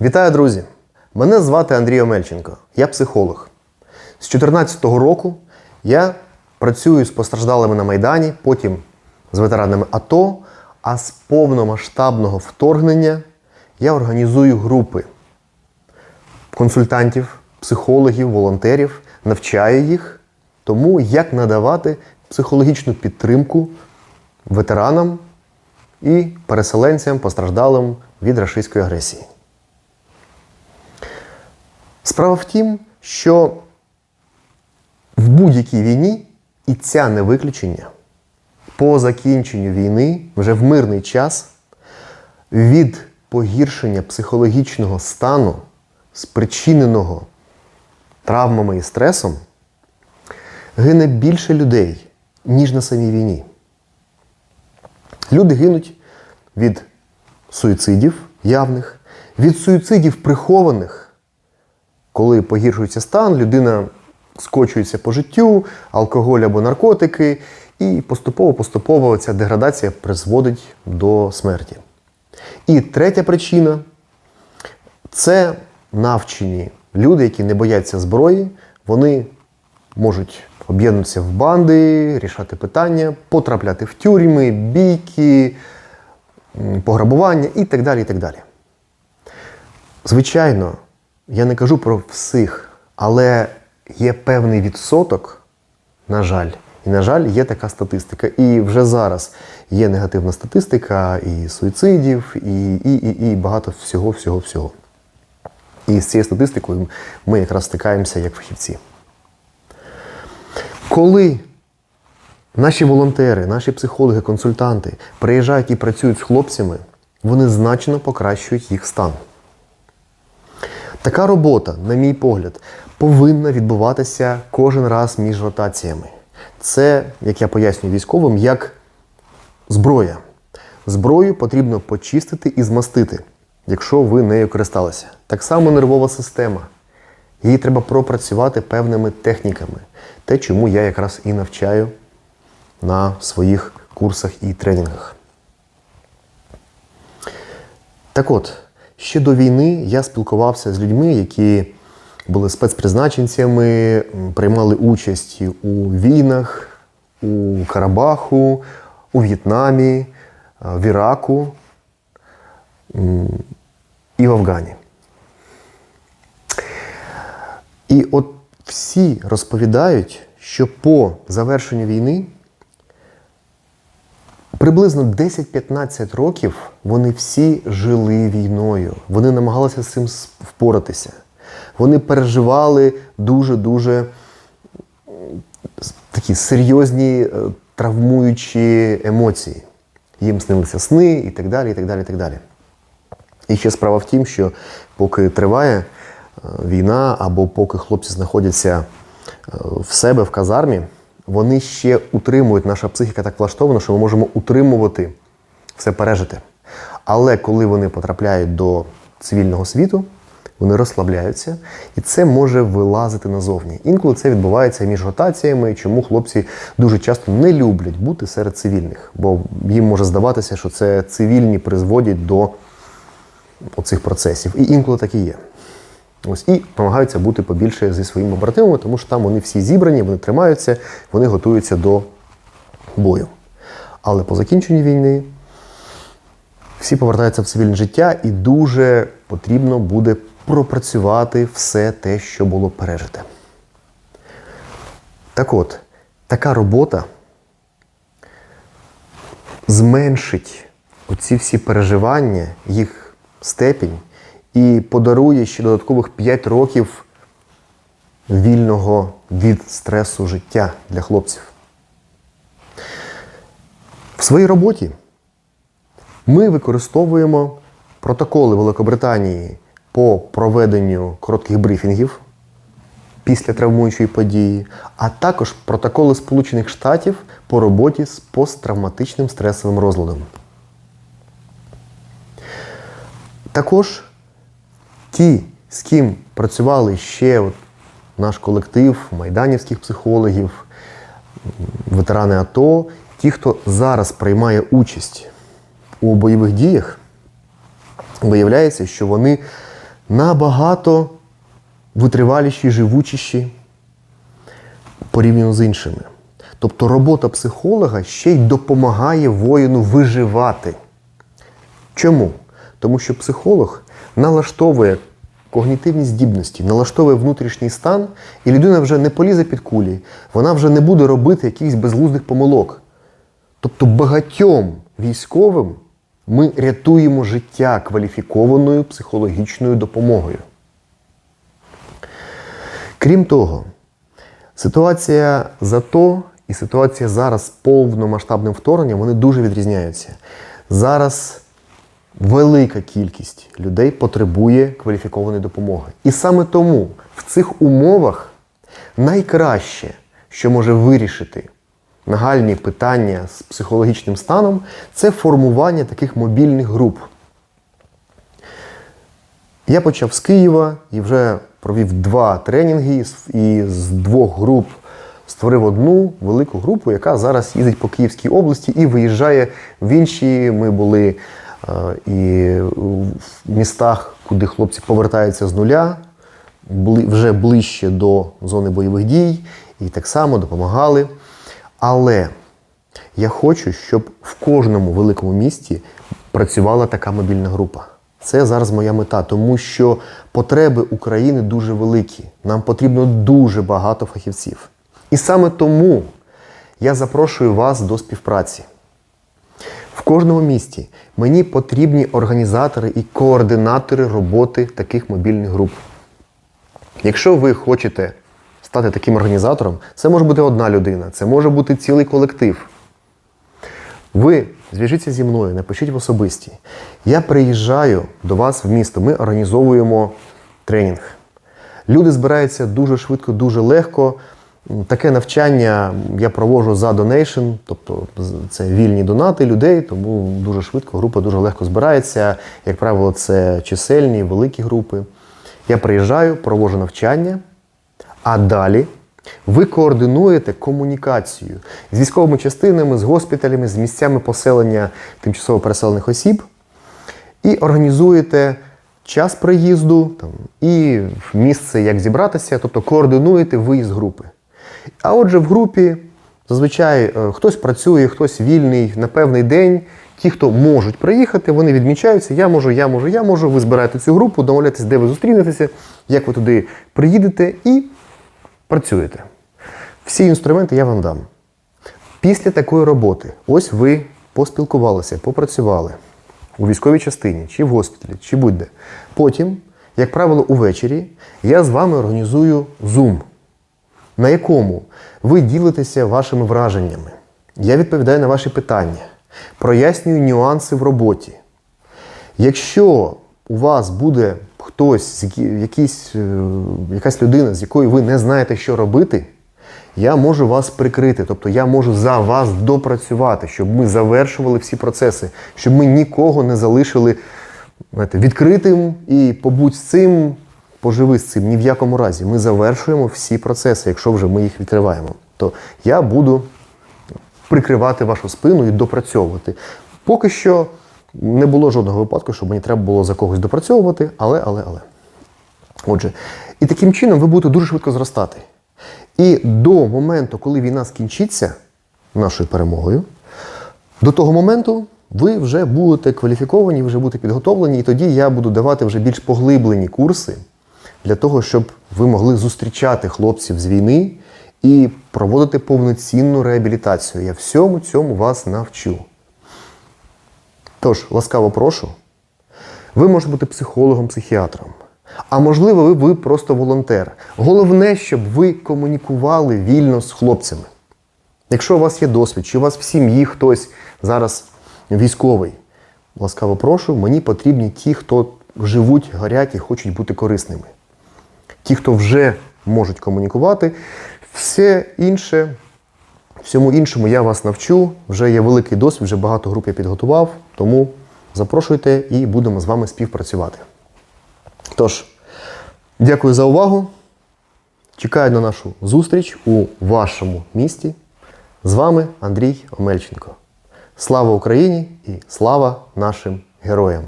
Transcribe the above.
Вітаю, друзі! Мене звати Андрій Омельченко, я психолог. З 2014 року я працюю з постраждалими на Майдані, потім з ветеранами АТО, а з повномасштабного вторгнення я організую групи консультантів, психологів, волонтерів, навчаю їх тому, як надавати психологічну підтримку ветеранам і переселенцям, постраждалим від рашистської агресії. Справа в тім, що в будь-якій війні, і ця не виключення, по закінченню війни, вже в мирний час, від погіршення психологічного стану, спричиненого травмами і стресом, гине більше людей, ніж на самій війні. Люди гинуть від суїцидів явних, від суїцидів прихованих, коли погіршується стан, людина скочується по життю, алкоголь або наркотики, і поступово-поступово ця деградація призводить до смерті. І третя причина це навчені люди, які не бояться зброї, вони можуть об'єднуватися в банди, рішати питання, потрапляти в тюрми, бійки, пограбування і так далі. і так далі. Звичайно, я не кажу про всіх, але є певний відсоток, на жаль, і, на жаль, є така статистика. І вже зараз є негативна статистика і суїцидів, і, і, і, і багато всього, всього, всього. І з цією статистикою ми якраз стикаємося як фахівці. Коли наші волонтери, наші психологи, консультанти приїжджають і працюють з хлопцями, вони значно покращують їх стан. Така робота, на мій погляд, повинна відбуватися кожен раз між ротаціями. Це, як я пояснюю військовим, як зброя. Зброю потрібно почистити і змастити, якщо ви нею користалися. Так само нервова система. Її треба пропрацювати певними техніками. Те, чому я якраз і навчаю на своїх курсах і тренінгах. Так от, ще до війни я спілкувався з людьми, які були спецпризначенцями, приймали участь у війнах, у Карабаху, у В'єтнамі, в Іраку і в Афгані. І от всі розповідають, що по завершенню війни приблизно 10-15 років вони всі жили війною. Вони намагалися з цим впоратися. Вони переживали дуже-дуже такі серйозні е, травмуючі емоції. Їм снилися сни і так далі, і так далі, і так далі. І ще справа в тім, що поки триває е, війна, або поки хлопці знаходяться е, в себе в казармі, вони ще утримують, наша психіка так влаштована, що ми можемо утримувати все пережити. Але коли вони потрапляють до цивільного світу, вони розслабляються, і це може вилазити назовні. Інколи це відбувається між ротаціями, чому хлопці дуже часто не люблять бути серед цивільних, бо їм може здаватися, що це цивільні призводять до оцих процесів. І інколи так і є. Ось і намагаються бути побільше зі своїми побратимами, тому що там вони всі зібрані, вони тримаються, вони готуються до бою. Але по закінченню війни всі повертаються в цивільне життя, і дуже потрібно буде пропрацювати все те, що було пережите. Так от, така робота зменшить оці всі переживання, їх степінь, і подарує ще додаткових 5 років вільного від стресу життя для хлопців. В своїй роботі ми використовуємо протоколи Великобританії по проведенню коротких брифінгів після травмуючої події, а також протоколи Сполучених Штатів по роботі з посттравматичним стресовим розладом. Також ті, з ким працювали ще от наш колектив майданівських психологів, ветерани АТО, ті, хто зараз приймає участь у бойових діях, виявляється, що вони набагато витриваліші, живучіші порівняно з іншими. Тобто робота психолога ще й допомагає воїну виживати. Чому? Тому що психолог налаштовує когнітивні здібності, налаштовує внутрішній стан, і людина вже не полізе під кулі, вона вже не буде робити якихось безглуздих помилок. Тобто багатьом військовим ми рятуємо життя кваліфікованою психологічною допомогою. Крім того, ситуація за то і ситуація зараз з повномасштабним вторгненням вони дуже відрізняються. Зараз велика кількість людей потребує кваліфікованої допомоги. І саме тому в цих умовах найкраще, що може вирішити нагальні питання з психологічним станом, це формування таких мобільних груп. Я почав з Києва і вже провів два тренінги і з двох груп створив одну велику групу, яка зараз їздить по Київській області і виїжджає в інші. Ми були і в містах, куди хлопці повертаються з нуля, вже ближче до зони бойових дій, і так само допомагали. Але я хочу, щоб в кожному великому місті працювала така мобільна група. Це зараз моя мета, тому що потреби України дуже великі. Нам потрібно дуже багато фахівців. І саме тому я запрошую вас до співпраці. В кожному місті мені потрібні організатори і координатори роботи таких мобільних груп. Якщо ви хочете стати таким організатором, це може бути одна людина, це може бути цілий колектив. Ви зв'яжіться зі мною, напишіть в особисті. Я приїжджаю до вас в місто, ми організовуємо тренінг. Люди збираються дуже швидко, дуже легко. Таке навчання я проводжу за донейшн, тобто це вільні донати людей, тому дуже швидко група дуже легко збирається. Як правило, це чисельні, великі групи. Я приїжджаю, проводжу навчання, а далі ви координуєте комунікацію з військовими частинами, з госпіталями, з місцями поселення тимчасово переселених осіб і організуєте час приїзду там, і місце, як зібратися, тобто координуєте виїзд групи. А отже, в групі зазвичай е, хтось працює, хтось вільний на певний день. Ті, хто можуть приїхати, вони відмічаються. Я можу, я можу, я можу. Ви збираєте цю групу, домовляєтесь, де ви зустрінетеся, як ви туди приїдете і працюєте. Всі інструменти я вам дам. Після такої роботи, ось ви поспілкувалися, попрацювали у військовій частині, чи в госпіталі, чи будь-де. Потім, як правило, увечері я з вами організую Zoom, на якому ви ділитеся вашими враженнями. Я відповідаю на ваші питання, прояснюю нюанси в роботі. Якщо у вас буде хтось, якийсь, е, якась людина, з якою ви не знаєте, що робити, я можу вас прикрити, тобто я можу за вас допрацювати, щоб ми завершували всі процеси, щоб ми нікого не залишили знаєте, відкритим і побудь з цим, поживи з цим. Ні в якому разі. Ми завершуємо всі процеси, якщо вже ми їх відкриваємо. То я буду прикривати вашу спину і допрацьовувати. Поки що не було жодного випадку, щоб мені треба було за когось допрацьовувати, але, але, але. Отже, і таким чином ви будете дуже швидко зростати. І до моменту, коли війна скінчиться нашою перемогою, до того моменту ви вже будете кваліфіковані, вже будете підготовлені, і тоді я буду давати вже більш поглиблені курси для того, щоб ви могли зустрічати хлопців з війни і проводити повноцінну реабілітацію. Я всьому цьому вас навчу. Тож, ласкаво прошу, ви можете бути психологом, психіатром. А можливо, ви, ви просто волонтер. Головне, щоб ви комунікували вільно з хлопцями. Якщо у вас є досвід, чи у вас в сім'ї хтось зараз військовий, ласкаво прошу, мені потрібні ті, хто живуть, горять і хочуть бути корисними. Ті, хто вже можуть комунікувати, все інше, всьому іншому я вас навчу. Вже є великий досвід, вже багато груп я підготував, тому запрошуйте і будемо з вами співпрацювати. Тож, дякую за увагу. Чекаю на нашу зустріч у вашому місті. З вами Андрій Омельченко. Слава Україні і слава нашим героям!